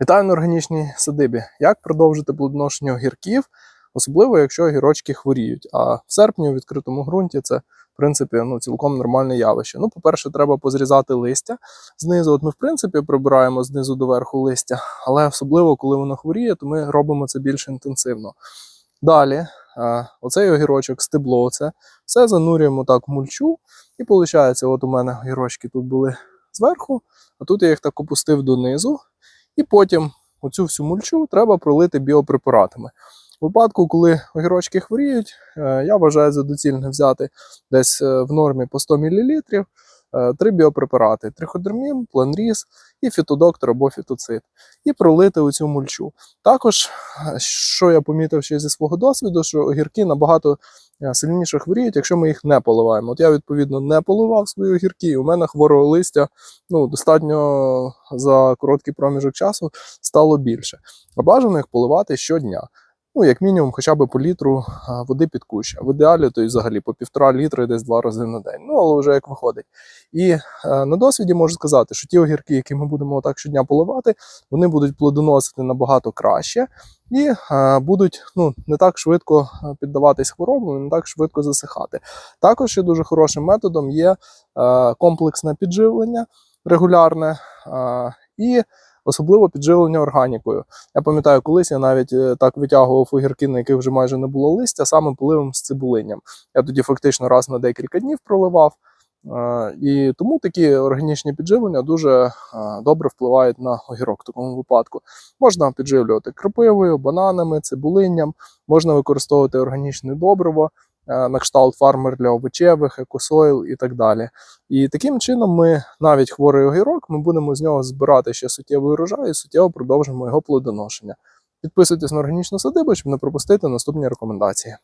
Вітаю на органічній садибі. Як продовжити плодоношення огірків, особливо якщо огірочки хворіють. А в серпні у відкритому ґрунті це, в принципі, ну, цілком нормальне явище. Ну, по-перше, треба позрізати листя знизу. От ми, в принципі, прибираємо знизу до верху листя, але особливо, коли воно хворіє, то ми робимо це більш інтенсивно. Далі, оцей огірочок, стебло, це все занурюємо так в мульчу, і виходить, от у мене огірочки тут були зверху, а тут я їх так опустив донизу. І потім оцю всю мульчу треба пролити біопрепаратами. У випадку, коли огірочки хворіють, е, я вважаю за доцільне взяти десь е, в нормі по 100 мл три біопрепарати: триходермін, планріз і фітодоктор або фітоцид, і пролити оцю мульчу. Також, е, що я помітив ще зі свого досвіду, що огірки набагато е, сильніше хворіють, якщо ми їх не поливаємо. От я, відповідно, не поливав свої огірки, і у мене хворого листя ну, достатньо за короткий проміжок часу стало більше. А бажано їх поливати щодня. Ну, як мінімум, хоча б по літру води під кущ. А в ідеалі, то й взагалі по півтора літри десь два рази на день. Ну, але вже як виходить. І е, на досвіді можу сказати, що ті огірки, які ми будемо отак щодня поливати, вони будуть плодоносити набагато краще і е, будуть ну, не так швидко е, піддаватись хворобам, не так швидко засихати. Також ще дуже хорошим методом є е, комплексне підживлення регулярне е, і особливо підживлення органікою. Я пам'ятаю, колись я навіть е, так витягував огірки, на яких вже майже не було листя, саме поливом з цибулинням. Я тоді фактично раз на декілька днів проливав. Е, І тому такі органічні підживлення дуже е, добре впливають на огірок в такому випадку. Можна підживлювати крапивою, бананами, цибулинням, можна використовувати органічне добриво, на кшталт фармер для овочевих, екосойл і так далі. І таким чином ми навіть хворий огірок, ми будемо з нього збирати ще суттєвий урожай і суттєво продовжимо його плодоношення. Підписуйтесь на органічну садибу, щоб не пропустити наступні рекомендації.